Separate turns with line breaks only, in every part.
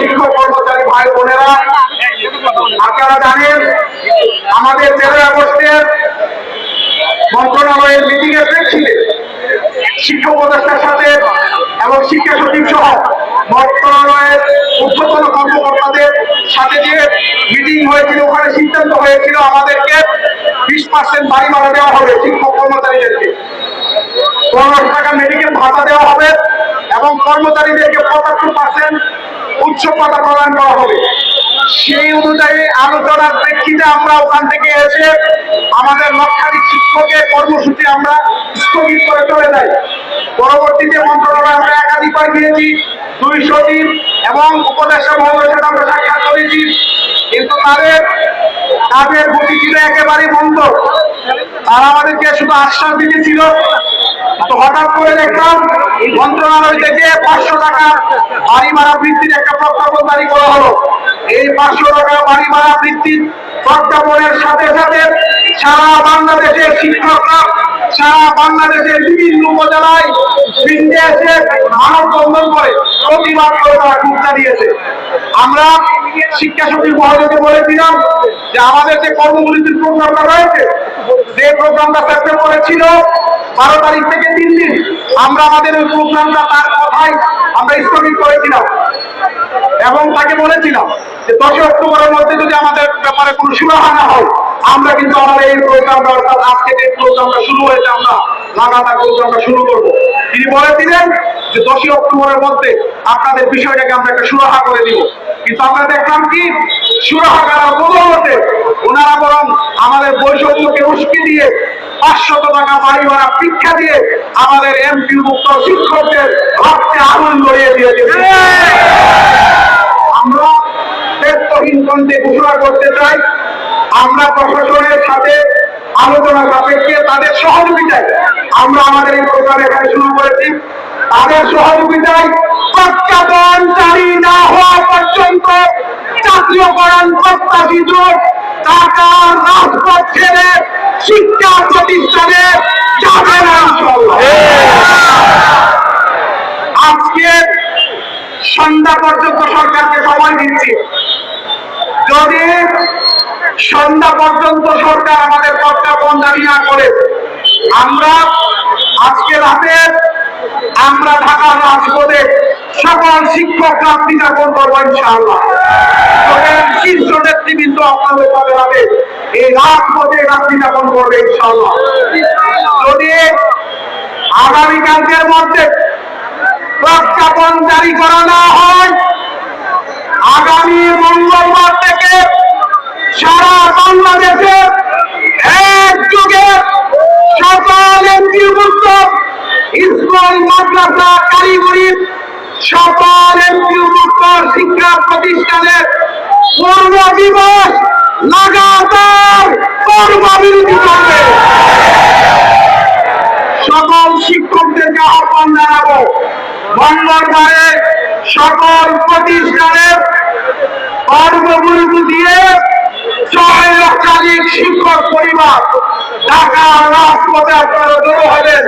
শিক্ষক আমাদের তেরোই আগস্টের মিটিং এর প্রেক্ষিতে শিক্ষা উপদেষ্টার সাথে এবং শিক্ষা সচিব সহ মন্ত্রণালয়ের ঊর্ধ্বতন কর্মকর্তাদের সাথে যে মিটিং হয়েছিল, ওখানে সিদ্ধান্ত হয়েছিল আমাদেরকে বিশ পার্সেন্ট বাড়ি ভাড়া দেওয়া হবে শিক্ষক কর্মচারীদেরকে। পনেরো টাকা মেডিকেল ভাতা দেওয়া হবে এবং কর্মচারীদেরকে পঁচাত্তর পার্সেন্ট উচ্চ ভাতা প্রদান করা হবে। সেই অনুযায়ী আলোচনার প্রেক্ষিতে আমরা ওখান থেকে এসে আমাদের লক্ষাধিক শিক্ষকের কর্মসূচি আমরা স্থগিত করে চলে যাই। পরবর্তীতে মন্ত্রণালয়ে আমরা একাধিকবার গিয়েছি, দুইশো দিন এবং উপদেষ্টা মহোদয়ের সাথে আমরা সাক্ষাৎ করেছি। কিন্তু তাদের কাজের গতি ছিল একেবারেই বন্ধ। তারা আমাদেরকে শুধু আশ্বাস দিতেছিল তো হঠাৎ করে দেখলাম মন্ত্রণালয় থেকে পাঁচশো টাকা বাড়ি ভাড়া বৃদ্ধির একটা প্রজ্ঞাপন জারি করা হলো। এই পাঁচশো টাকা বাড়ি ভাড়া বৃদ্ধির প্রজ্ঞাপনের সাথে সাথে সারা বাংলাদেশের শিক্ষকরা, সারা বাংলাদেশের বিভিন্ন উপজেলায় পিণ্ডে এসে মানববন্ধন করে প্রতিবাদ করে তারা খুব দিয়েছে আমরা শিক্ষা সচিব মহোদয়কে বলেছিলাম যে আমাদের যে কর্মমূলনীতির প্রোগ্রামটা রয়েছে, যে প্রোগ্রামটা সেপ্টেম্বরে ছিল বারো তারিখ থেকে তিন দিন আমরা আমাদের ওই প্রোগ্রামটা তার কথাই আমরা স্থগিত করেছিলাম। এবং তাকে বলেছিলাম যে দশই অক্টোবরের মধ্যে যদি আমাদের ব্যাপারে কোনো সুরাহা না হয়, আমরা কিন্তু আমাদের এই প্রোগ্রামটা অর্থাৎ আজকে যে প্রোগ্রামটা শুরু হয়েছে আমরা লাগাতার প্রোগ্রামটা শুরু করব। তিনি বলেছিলেন যে দশই অক্টোবরের মধ্যে আপনাদের বিষয়টাকে আমরা একটা সুরাহা করে দিব। কিন্তু আমরা দেখলাম কি? সুরাহা করার বদলতে ওনারা বরং আমাদের বৈষম্যকে উস্কে দিয়ে পাঁচশত টাকা বাড়ি ভাড়া ভিক্ষা দিয়ে আমাদের এমপি মুক্ত শিক্ষকদের রক্তে আগুন গড়িয়ে দিয়েছে। আমরা ব্যক্তহীন কণ্ঠে ঘোষণা করতে চাই, আমরা প্রশাসনের সাথে আলোচনা সাপেক্ষে তাদের সহযোগিতায় আমরা আমাদের এই প্রোগ্রাম এখানে শুরু করেছি। তাদের সহযোগিতায় প্রজ্ঞাপন জারি না হওয়া পর্যন্ত জাতীয়করণ প্রত্যাশিত। টাকা রাজপথ ছেড়ে শিক্ষা প্রতিষ্ঠানে যাবে না আজকে সন্ধ্যা পর্যন্ত সরকারকে সময় দিচ্ছি। যদি সন্ধ্যা পর্যন্ত সরকার আমাদের প্রজ্ঞাপন দাবি না করে, আমরা আজকে রাতে আমরা ঢাকার রাজপথে সকল শিক্ষক রাত্রি যাপন করব, ইনশাআল্লাহ। শীর্ষ নেতৃবৃন্দ আপনাদের রাতে এই রাত্রি যাপন করবে ইনশাআল্লাহ যদি আগামীকালকের মধ্যে প্রজ্ঞাপন জারি করা না হয় আগামী মঙ্গলবার থেকে সারা বাংলাদেশে একযোগে সকল এমপিভুক্ত স্কুল মাদ্রাসা কারিগরি সকল এমপিভুক্ত শিক্ষা প্রতিষ্ঠানের পূর্ব দিবস লাগাতার কর্মবিরতি করবে। সকল শিক্ষকদেরকে আহ্বান জানাব, মঙ্গলবারে সকল প্রতিষ্ঠানের কর্মগুরু দিয়ে ছয় লক্ষাধিক শিক্ষক পরিবার ঢাকা রাজপথে আপনারা জড়ো হবেন।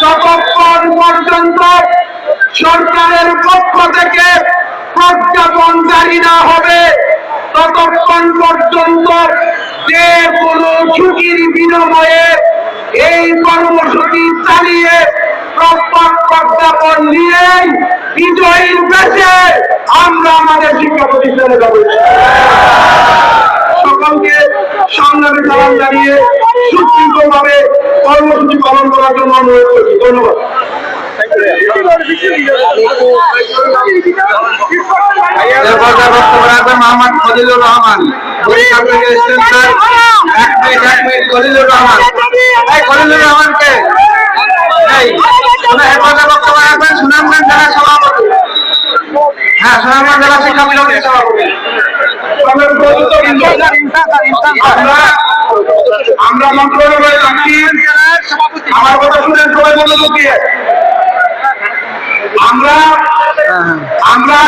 ততক্ষণ পর্যন্ত সরকারের পক্ষ থেকে জারি না হবে ততক্ষণ পর্যন্ত যে কোনো ঝুঁকির বিনিময়ে এই কর্মসূচি চালিয়ে প্রজ্ঞাপন নিয়েই বিজয়ীর বেশে আমরা আমাদের শিক্ষা প্রতিষ্ঠানে যাব। সকলকে সংগ্রামী সালাম জানিয়ে সুশৃঙ্খলভাবে কর্মসূচি পালন করার জন্য অনুরোধ করছি। ধন্যবাদ।
এরপর বক্তব্য রাখবেন রহমান। বরিশাল থেকে এক মিনিট, এক রহমানকে। এই, শুনে এরপর বক্তব্য রাখবেন। সুনামগঞ্জ জেলা সভাপতি। হ্যাঁ সুনামগঞ্জ
আমরা আমরা মন্ত্রণালয়ে যাচ্ছি। আমার কথা শুনেন, সবাই মনোযোগ দিয়ে। আমরা আমরা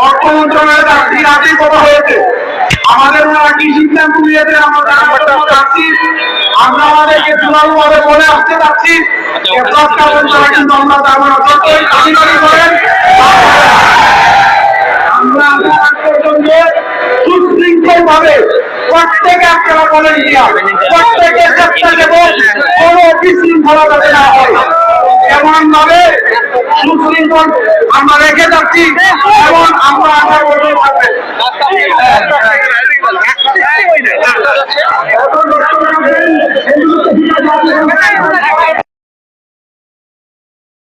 অর্থ মন্ত্রণালয়ে চাকরি রাতেই কথা হয়েছে। আমাদের ওনারা কি সিদ্ধান্ত নিয়েছে আমরা চাচ্ছি আমরা আমাদেরকে চূড়ান্ত ভাবে বলে আসতে চাচ্ছি তারা আমরা মানে বলে দিয়া প্রত্যেকে চেষ্টা দেব কোনো বিশৃঙ্খলা যাতে না হয় এমন ভাবে সুশৃঙ্খল আমরা রেখে যাচ্ছি এবং আমরা আশা করতে পারবে